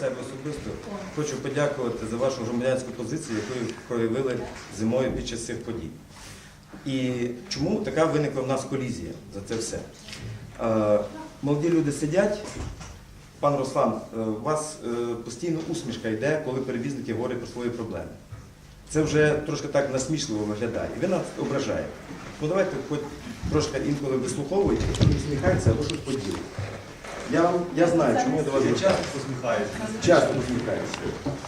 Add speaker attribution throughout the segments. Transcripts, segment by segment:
Speaker 1: себе особисто хочу подякувати за вашу громадянську позицію, яку ви проявили зимою під час цих подій. І чому така виникла в нас колізія за це все? Е, Молоді люди сидять. Пан Руслан, е, у вас е, постійно усмішка йде, коли перевізники говорять про свої проблеми. Це вже трошки так насмішливо виглядає. І ви нас ображаєте. Ну давайте хоч трошки інколи вислуховуйте, усміхається або щось поділите. Я, я знаю, чому я до вас
Speaker 2: часто посміхаюся.
Speaker 1: Часто усміхаюся.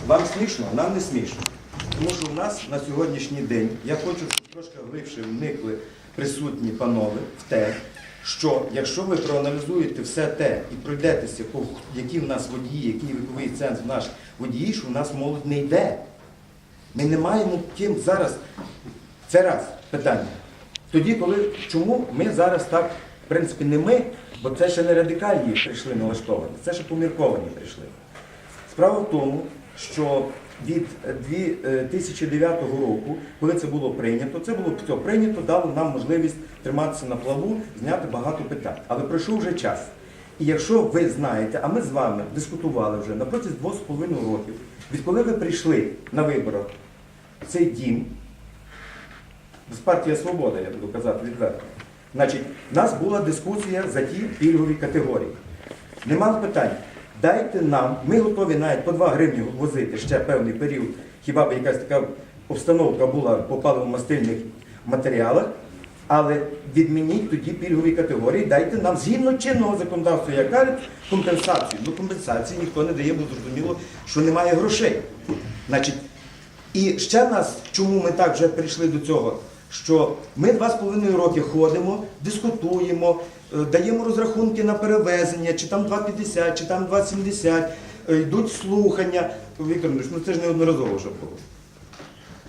Speaker 1: Вам смішно, нам не смішно. Тому що в нас на сьогоднішній день, я хочу, щоб трошки глибше вникли присутні панове в те, що якщо ви проаналізуєте все те і пройдетеся, які в нас водії, який віковий ценз в наш водії, що в нас молодь не йде. Ми не маємо ким зараз. Це раз питання. Тоді, коли чому ми зараз так, в принципі, не ми, бо це ще не радикальні прийшли налаштовані, це ще помірковані прийшли. Справа в тому, що від 2009 року, коли це було прийнято, це було все прийнято, дало нам можливість триматися на плаву, зняти багато питань. Але пройшов вже час. І якщо ви знаєте, а ми з вами дискутували вже на протязі двох з половиною років, відколи ви прийшли на виборах цей дім, з партія Свобода, я буду казати відверто. Значить, в нас була дискусія за ті пільгові категорії. Нема питань. Дайте нам, ми готові навіть по 2 гривні возити ще певний період, хіба б якась така обстановка була по паливо-мастильних матеріалах, але відмініть тоді пільгові категорії, дайте нам згідно чинного законодавства, як кажуть, компенсацію. До компенсації ніхто не дає, бо зрозуміло, що немає грошей. Значить, і ще нас, чому ми так вже прийшли до цього, що ми два з половиною роки ходимо, дискутуємо, е, даємо розрахунки на перевезення, чи там 2,50, чи там 2,70, е, йдуть слухання. Віктор Андреевич, ну це ж неодноразово вже було.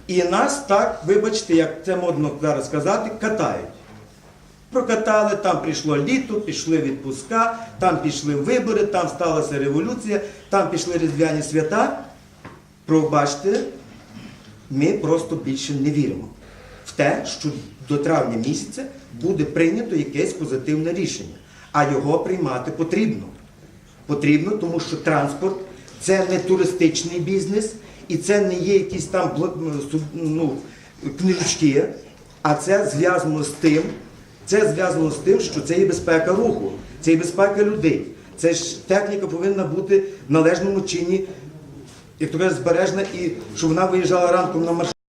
Speaker 1: І нас так, вибачте, як це модно зараз сказати, катають. Прокатали, там прийшло літо, пішли відпуска, там пішли вибори, там сталася революція, там пішли різдвяні свята. Пробачте, ми просто більше не віримо в те, що до травня місяця буде прийнято якесь позитивне рішення. А його приймати потрібно. Потрібно, тому що транспорт це не туристичний бізнес, і це не є якісь там ну, книжечки, а це зв'язано з тим, це зв'язано з тим, що це є безпека руху, це є безпека людей. Це ж техніка повинна бути в належному чині, як то кажуть, збережена, і щоб вона виїжджала ранком на маршрут.